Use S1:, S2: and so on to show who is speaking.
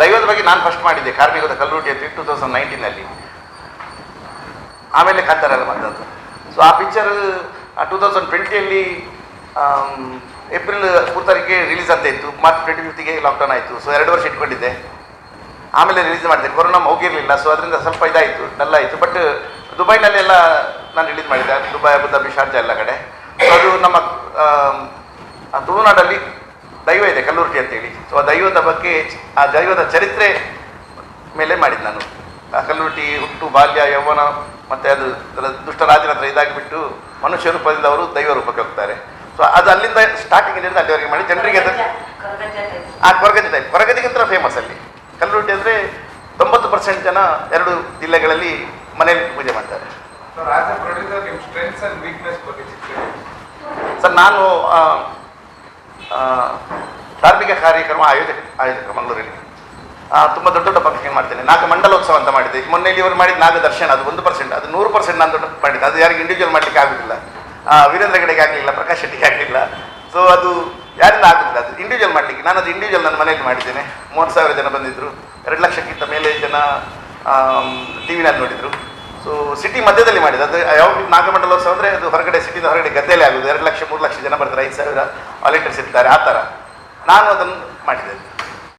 S1: ದೈವದ ಬಗ್ಗೆ ನಾನು ಫಸ್ಟ್ ಮಾಡಿದ್ದೆ. ಕಾರ್ಮಿಕದ ಕಲ್ಲೂಟಿ ಅಂತ ಟೂ ತೌಸಂಡ್ ನೈನ್ಟೀನಲ್ಲಿ ಆಮೇಲೆ ಕಾಂತಾರಲ್ಲ ಬಂದದ್ದು. ಸೊ ಆ ಪಿಕ್ಚರ್ ಟೂ ತೌಸಂಡ್ ಟ್ವೆಂಟಿಯಲ್ಲಿ ಏಪ್ರಿಲ್ ಮೂರು ತಾರೀಕಿಗೆ ರಿಲೀಸ್ ಅಂತ ಇತ್ತು. ಮಾರ್ಚ್ ಟ್ವೆಂಟಿ ಫಿಫ್ತಿಗೆ ಲಾಕ್ಡೌನ್ ಆಯಿತು. ಸೊ ಎರಡು ವರ್ಷ ಇಟ್ಕೊಂಡಿದ್ದೆ. ಆಮೇಲೆ ರಿಲೀಸ್ ಮಾಡಿದೆ. ಕೊರೋನಾ ಹೋಗಿರಲಿಲ್ಲ ಸೊ ಅದರಿಂದ ಸ್ವಲ್ಪ ಇದಾಯಿತು. ಡಲ್ ಆಯಿತು. ಬಟ್ ದುಬೈನಲ್ಲೆಲ್ಲ ನಾನು ರಿಲೀಸ್ ಮಾಡಿದ್ದೆ. ದುಬೈ, ಅಬುದಾಬಿ, ಶಾರ್ಜಾ ಎಲ್ಲ ಕಡೆ. ಸೊ ಅದು ನಮ್ಮ ತುಳುನಾಡಲ್ಲಿ ದೈವ ಇದೆ ಕಲ್ಲೂರ್ಟಿ ಅಂತೇಳಿ. ಸೊ ಆ ದೈವದ ಬಗ್ಗೆ ಆ ದೈವದ ಚರಿತ್ರೆ ಮೇಲೆ ಮಾಡಿದ್ದು ನಾನು. ಆ ಕಲ್ಲುಟಿ ಹುಟ್ಟು ಬಾಲ್ಯ ಯೌವನ ಮತ್ತು ಅದು ಅದರ ದುಷ್ಟ ರಾಜನ ಹತ್ರ ಇದಾಗಿಬಿಟ್ಟು ಮನುಷ್ಯ ರೂಪದಿಂದ ಅವರು ದೈವ ರೂಪಕ್ಕೆ ಹೋಗ್ತಾರೆ. ಸೊ ಅದು ಅಲ್ಲಿಂದ ಸ್ಟಾರ್ಟಿಂಗ್ ಇಲ್ಲಿಂದ ಅಲ್ಲಿವರೆಗೆ ಮಾಡಿ ಜನರಿಗೆ ಅದು ಆ ಕೊರಗತಿ ಟೈಪ್ ಕೊರಗತಿಗಿಂತ ಫೇಮಸ್ ಅಲ್ಲಿ. ಕಲ್ಲುಟಿ ಅಂದರೆ ತೊಂಬತ್ತು ಪರ್ಸೆಂಟ್ ಜನ ಎರಡು ಜಿಲ್ಲೆಗಳಲ್ಲಿ ಮನೆಯಲ್ಲಿ ಪೂಜೆ ಮಾಡ್ತಾರೆ. ಸರ್ ನಾನು ಧಾರ್ಮಿಕ ಕಾರ್ಯಕ್ರಮ ಆಯೋಜಕ ಆಯೋಜಕ ಮಂಗಳೂರಿನಲ್ಲಿ ತುಂಬ ದೊಡ್ಡ ದೊಡ್ಡ ಫಂಕ್ಷನ್ ಮಾಡ್ತೇನೆ. ನಾಲ್ಕು ಮಂಡಲೋತ್ಸವ ಅಂತ ಮಾಡಿದ್ದೆ ಮೊನ್ನೆ ಇವರು ಮಾಡಿದ ನಾಗ ದರ್ಶನ ಅದು ಒಂದು ಪರ್ಸೆಂಟ್ ಅದು ನೂರು ಪರ್ಸೆಂಟ್ ನಾನು ದೊಡ್ಡ ಮಾಡಿದ್ದೆ. ಅದು ಯಾರಿಗೆ ಇಂಡಿವಿಜುವಲ್ ಮಾಡಲಿಕ್ಕೆ ಆಗುದಿಲ್ಲ. ವೀರೇಂದ್ರ ಗಡೆಗೆ ಆಗಲಿಲ್ಲ, ಪ್ರಕಾಶ್ ಶೆಟ್ಟಿಗೆ ಆಗಲಿಲ್ಲ. ಸೊ ಅದು ಯಾರಿಂದ ಆಗುದಿಲ್ಲ? ಅದು ಇಂಡಿವಿಜುವಲ್ ಮಾಡಲಿಕ್ಕೆ. ನಾನು ಅದು ಇಂಡಿವಿಜುವಲ್ ನನ್ನ ಮನೆಯಲ್ಲಿ ಮಾಡಿದ್ದೇನೆ. ಮೂವತ್ತು ಸಾವಿರ ಜನ ಬಂದಿದ್ದರು ಎರಡು ಲಕ್ಷಕ್ಕಿಂತ ಮೇಲೆ ಜನ ಟಿ ವಿನಲ್ಲಿ ನೋಡಿದರು. ಸೊ ಸಿಟಿ ಮಧ್ಯದಲ್ಲಿ ಮಾಡಿದ್ದು. ಅದು ಯಾವ ನಾಗಮಂಡಲೋತ್ಸವ ಅಂದರೆ, ಅದು ಹೊರಗಡೆ ಸಿಟಿಯಿಂದ ಹೊರಗಡೆ ಗದ್ದೆಯಲ್ಲಿ ಆಗೋದು. ಎರಡು ಲಕ್ಷ, ಮೂರು ಲಕ್ಷ ಜನ ಬರ್ತಾರೆ, ಐದು ಸಾವಿರ ವಾಲಂಟಿಯರ್ಸ್ ಇರ್ತಾರೆ, ಆ ಥರ. ನಾನು ಅದನ್ನು ಮಾಡಿದ್ದೇನೆ.